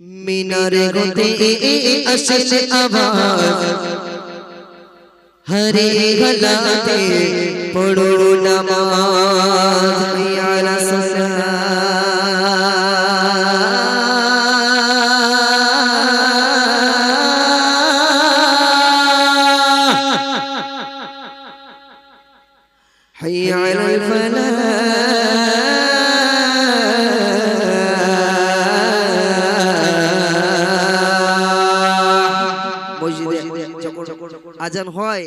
মিনারে গোতে আসলে আবার হরে গলাতে পড়ো নামাজ। মসজিদে যখন আজান হয়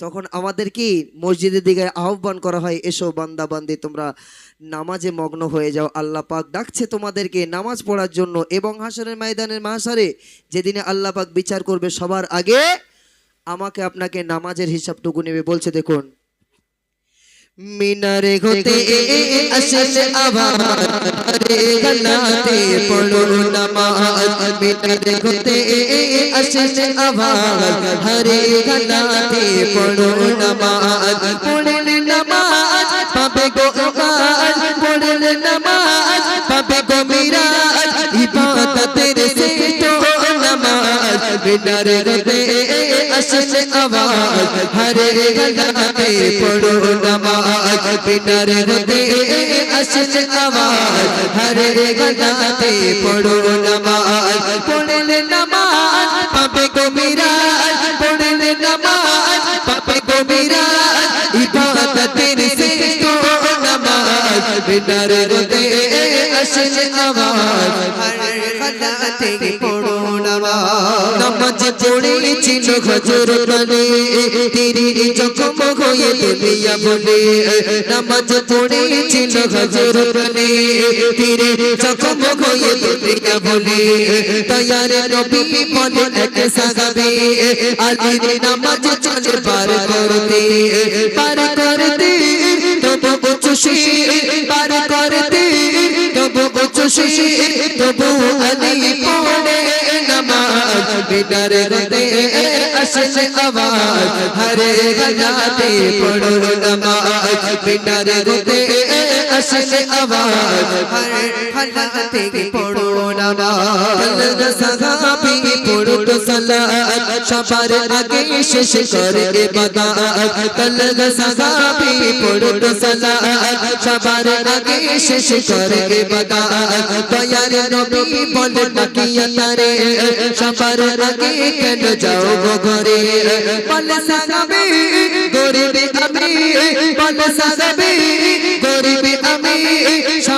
তখন আমাদের কি মসজিদের দিকে আহ্বান করা হয় এসো বান্দা বান্দি তোমরা নামাজে মগ্ন হয়ে যাও আল্লাহ পাক ডাকছে তোমাদেরকে নামাজ পড়ার জন্য এবং হাসরের ময়দানের মাহাসারে যেদিনে আল্লাহ পাক বিচার করবে সবার আগে আমাকে আপনাকে নামাজের হিসাবটুকু নেবে। বলছে দেখুন মিনারে ঘতে আসলে আবার। রে গলাতে পড়ো নামাজ। মিনারে ঘতে আসলে আবার। হরে গলাতে পড়ো নামাজ। পড়লে নামাজ পাবে গো আওয়াজ পড়লে নামাজ পাবে গো মিরাজ। ইবাদতের শ্রেষ্ঠ নামাজ। মিনারে ঘতে আসলে আবার। হরে গলাতে পড়ো নামাজ পিনারে হতে আসলে আওয়াজ হরে গলাতে পড়ো নামাজ पापे নামাজ পাবে গো মিরাজ পড়লে নামাজ পাবে গো মিরাজ ইবাদতের শ্রেষ্ঠ নামাজ পিনারে হতে আসলে আওয়াজ হরে গলাতে পড়ো নামাজ পড়েছিল হজর বলে তিরি জখম হয়ে দুনিয়া বলে। নামাজ পড়েছিল হজর বলে তিরি জখম হয়ে দুনিয়া বলে। তয়ার নবী বলে পার করতে। উচ্চসি তবু আলি পড়ে নামাজ বিনার গতে আসলে আওয়াজ হরে গলাতে পড়ো নামাজ বিনার গতে আসলে আওয়াজ হরে গলাতে পড়ো নামাজ সাহাবী পড়ো তো সালাত সবার আগে শেষ করে ইবাদত কলগ সাহাবী পড়ো তো সালাত সবার আগে শেষ করে ইবাদত দয়ার নবী বলে ডাকিয়া তারে সবার আগে কেন যাও গো ঘরে বলে সাগাবে গরিবে আমি বলে সাগাবে গরিবে আমি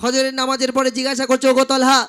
ফজরের নামাজের পরে জিজ্ঞাসা করছ, ওগো তলহা,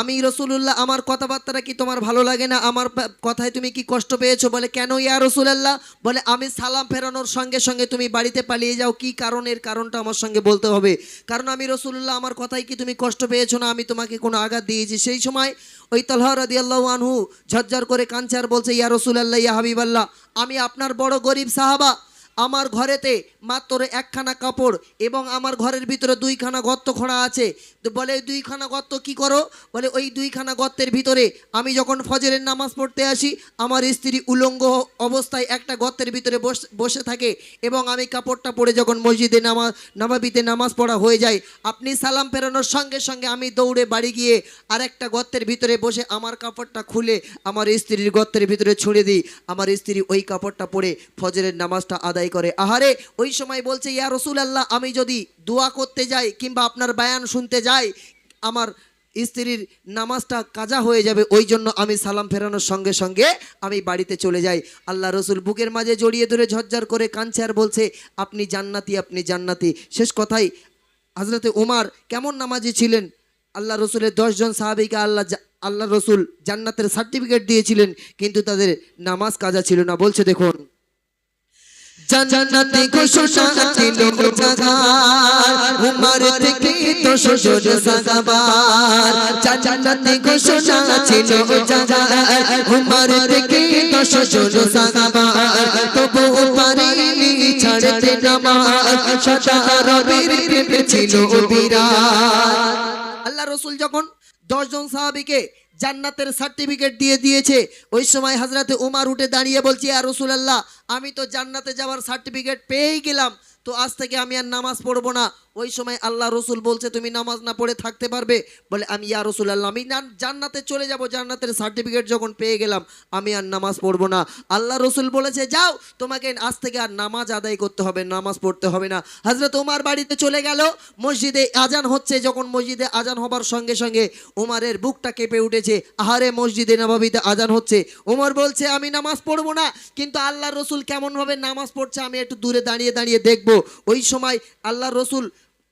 আমি রসুলুল্লাহ, আমার কথাবার্তাটা কি তোমার ভালো লাগে না? আমার কথায় তুমি কি কষ্ট পেয়েছ? বলে, কেন ইয়া রসুলাল্লাহ? বলে, আমি সালাম ফেরানোর সঙ্গে সঙ্গে তুমি বাড়িতে পালিয়ে যাও, কি কারণের কারণটা আমার সঙ্গে বলতে হবে? কারণ আমি রসুলুল্লাহ, আমার কথায় কি তুমি কষ্ট পেয়েছ না? আমি তোমাকে কোনো আঘাত দিয়েছি। সেই সময় ওই তলহা রাদিয়াল্লাহু আনহু ঝরঝর করে কাঞ্চার বলছে, ইয়া রসুলাল্লাহ, ইয়া হাবিবাল্লাহ, আমি আপনার বড় গরিব সাহাবা আমার ঘরেতে মাত্র একখানা কাপড় এবং আমার ঘরের ভিতরে দুইখানা গর্ত খোঁড়া আছে। তো বলে, "এই দুইখানা গর্ত কি করো? বলে, ওই দুইখানা গর্তের ভিতরে আমি যখন ফজরের নামাজ পড়তে আসি, আমার স্ত্রী উলঙ্গ অবস্থায় একটা গর্তের ভিতরে বস- থাকে এবং আমি কাপড়টা পরে যখন মসজিদে নামাজ নামাবিতে নামাজ পড়া হয়ে যায় আপনি সালাম ফেরানোর সঙ্গে সঙ্গে আমি দৌড়ে বাড়ি গিয়ে আরেকটা গর্তের ভিতরে বসে আমার কাপড়টা খুলে আমার স্ত্রীর গর্তের ভিতরে ছুঁড়ে দিই। আমার স্ত্রী ওই কাপড়টা পরে ফজরের নামাজটা আদায় করে। আহারে, ওই সময় বলছে, ইয়া রসুল আল্লাহ আমি যদি দোয়া করতে যাই কিংবা আপনার বায়ান শুনতে যাই, আমার স্ত্রীর নামাজটা কাজা হয়ে যাবে, ওই জন্য আমি সালাম ফেরানোর সঙ্গে সঙ্গে আমি বাড়িতে চলে যাই। আল্লাহ রসুল বুকের মাঝে জড়িয়ে ধরে ঝরঝর করে কাঁদছে আর বলছে, আপনি জান্নাতি আপনি জান্নাতি। শেষ কথাই হজরতে উমার কেমন নামাজি ছিলেন? আল্লাহ রসুলের দশজন সাহাবিকে আল্লাহ আল্লাহ রসুল জান্নাতের সার্টিফিকেট দিয়েছিলেন, কিন্তু তাদের নামাজ কাজা ছিল না। বলছে, দেখুন জান্নাতে ঘোষণা ছিল জাগার থেকে তো সাগাবার তবু ছাড়তে ছিল আল্লাহ রসুল যখন দশজন সাহাবিকে জান্নাতের সার্টিফিকেট দিয়ে দিয়েছে। ওই সময় হাজরাতে উমার উঠে দাঁড়িয়ে বলছি আর রসুল্লাহ আমি তো জান্নাতে যাওয়ার সার্টিফিকেট পেয়েই গেলাম। তো আজ থেকে আমি আর নামাজ পড়ব না। ওই সময় আল্লাহ রসুল বলছে, তুমি নামাজ না পড়ে থাকতে পারবে? বলে, আমি ইয়া রসুল আল্লাহ আমি জান্নাতে চলে যাব। জান্নাতের সার্টিফিকেট যখন পেয়ে গেলাম, আমি আর নামাজ পড়ব না। আল্লাহ রসুল বলেছে, যাও, তোমাকে আজ থেকে আর নামাজ আদায় করতে হবে, নামাজ পড়তে হবে না। হজরত উমার বাড়িতে চলে গেল। মসজিদে আজান হচ্ছে। যখন মসজিদে আজান হবার সঙ্গে সঙ্গে উমারের বুকটা কেঁপে উঠেছে। আহারে মসজিদে নবাবিতে আজান হচ্ছে। উমর বলছে, আমি নামাজ পড়ব না, কিন্তু আল্লাহ রসুল কেমনভাবে নামাজ পড়ছে, আমি একটু দূরে দাঁড়িয়ে দাঁড়িয়ে দেখব। ওই সময় আল্লাহ রসুল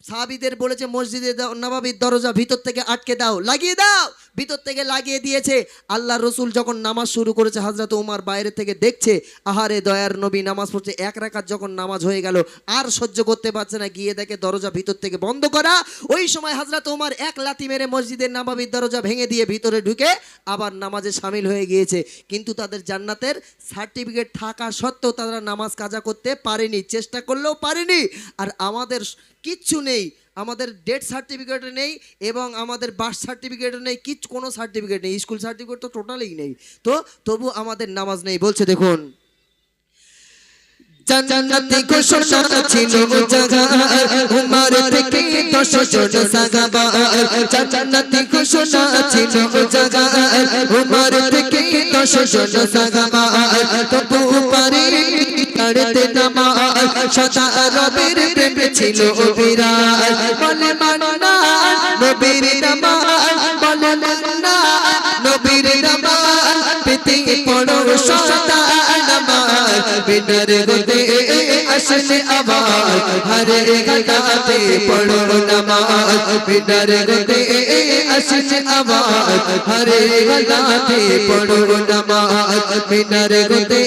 সাহাবিদের বলেছে, মসজিদে নবাবির দরজা ভিতর থেকে আটকে দাও, লাগিয়ে দাও। ভিতর থেকে লাগিয়ে দিয়েছে। আল্লাহ রসুল যখন নামাজ শুরু করেছে হাজরত উমার বাইরে থেকে দেখছে, আহারে দয়ার নবী নামাজ পড়ছে, এক রাকাত যখন নামাজ হয়ে গেল, আর সহ্য করতে পারছে না, গিয়ে দেখে দরজা ভিতর থেকে বন্ধ করা। ওই সময় হাজরত উমার এক লাথি মেরে মসজিদের নামাবির দরজা ভেঙে দিয়ে ভিতরে ঢুকে আবার নামাজে সামিল হয়ে গিয়েছে। কিন্তু তাদের জান্নাতের সার্টিফিকেট থাকা সত্ত্বেও তারা নামাজ কাজা করতে পারেনি, চেষ্টা করলেও পারেনি। আর আমাদের কিচ্ছু নেই। আমাদের ডেথ সার্টিফিকেটও নেই এবং আমাদের বার্থ সার্টিফিকেটও নেই, কিচ্ছু, কোনো সার্টিফিকেট নেই। স্কুল সার্টিফিকেট তো টোটালি নেই। তো তবু আমাদের নামাজ নেই। বলছে, দেখুন, জান্নাতে তাড়তে নামাজ সদা রবের প্রেমে ছিল বিরাট বলে মান্না নবীর নামাজ বলে মান্না নবীর নামাজ পেতে পড়ো সদা নামাজ বিনার গোদে আসলে আবার হরে গাতে পড়ো নামাজ বিনার গোদে আসলে আবার হরে গাতে পড়ো নামাজ বিনার গোদে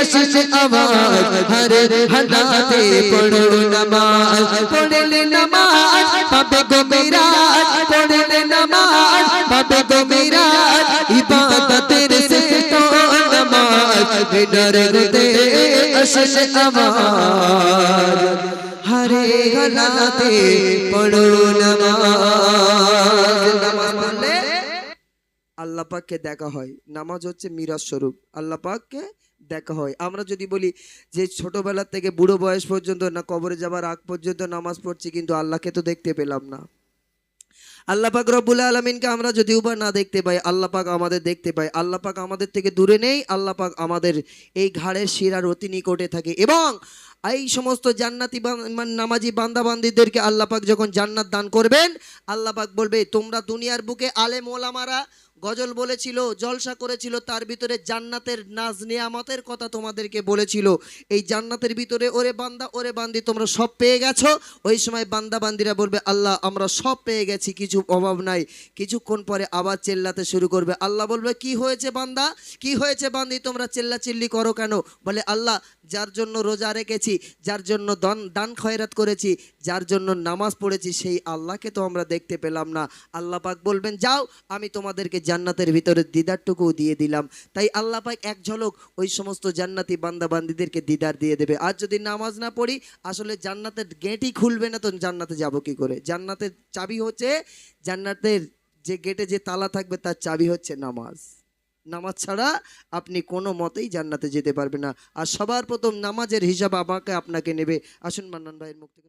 আসলে আবার হরে হানাতে পড়ো নামাজ পড়লে নামাজ পাবে গো মিরাজ পড়লে নামাজ পাবে গো মিরাজ ইবাদতের সে তো নামাজ বিনার গোদে আসলে আবার হরে গাতে পড়ো নামাজ নামাজ পড়লে আল্লাহ পাককে দেখা হয়। নামাজ হচ্ছে মিরাজ স্বরূপ। আল্লাহ পাককে দেখা হয়। আমরা যদি বলি যে ছোটবেলা থেকে বুড়ো বয়স পর্যন্ত না কবরে যাবার আগ পর্যন্ত নামাজ পড়ছি কিন্তু আল্লাহকে তো দেখতে পেলাম না। আল্লাহ পাক রব্বুল আলমিনকে আমরা যদিও বা না দেখতে পাই, আল্লাহ পাক আমাদের দেখতে পাই আল্লাহ পাক আমাদের থেকে দূরে নেই, আল্লাহ পাক আমাদের এই ঘাড়ের শিরার অতি নিকটে থাকে। এবং এই সমস্ত জান্নাতি নামাজি বান্দাবান্দিদেরকে আল্লাহ পাক যখন জান্নাত দান করবেন, আল্লাহ পাক বলবে, তোমরা দুনিয়ার বুকে আলেম ওলামারা গজল বলেছিল, জলসা করেছিল, তার ভিতরে জান্নাতের নাজ নিয়ামতের কথা তোমাদেরকে বলেছিল। এই জান্নাতের ভিতরে, ওরে বান্দা, ওরে বান্দি, তোমরা সব পেয়ে গেছো? ওই সময় বান্দা বান্দিরা বলবে, আল্লাহ, আমরা সব পেয়ে গেছি, কিছু অভাব নাই। কিছুক্ষণ পরে আবার চেল্লাতে শুরু করবে। আল্লাহ বলবে, কি হয়েছে বান্দা? কি হয়েছে বান্দি? তোমরা চেল্লা চিল্লি করো কেন? বলে, আল্লাহ, যার জন্য রোজা রেখেছি, যার জন্য দান দান খয়রাত করেছি, যার জন্য নামাজ পড়েছি, সেই আল্লাহকে তো আমরা দেখতে পেলাম না। আল্লাহ পাক বলবেন, যাও, আমি তোমাদেরকে জান্নাতের ভিতরে দিদারটুকুও দিয়ে দিলাম। তাই আল্লাহ পাক এক ঝলক ওই সমস্ত জান্নাতি বান্দা বান্দিদেরকে দিদার দিয়ে দেবে। আর যদি নামাজ না পড়ি, আসলে জান্নাতের গেটই খুলবে না তো জান্নাতে যাব কি করে? জান্নাতের চাবি হচ্ছে, জান্নাতের যে গেটে যে তালা থাকবে, তার চাবি হচ্ছে নামাজ। নামাজ ছাড়া আপনি কোনো মতেই জান্নাতে যেতে পারবেন না। আর সবার প্রথম নামাজের হিসাব আমাকে, আপনাকে নেবে। আসুন মান্নান ভাইয়ের মুখ থেকে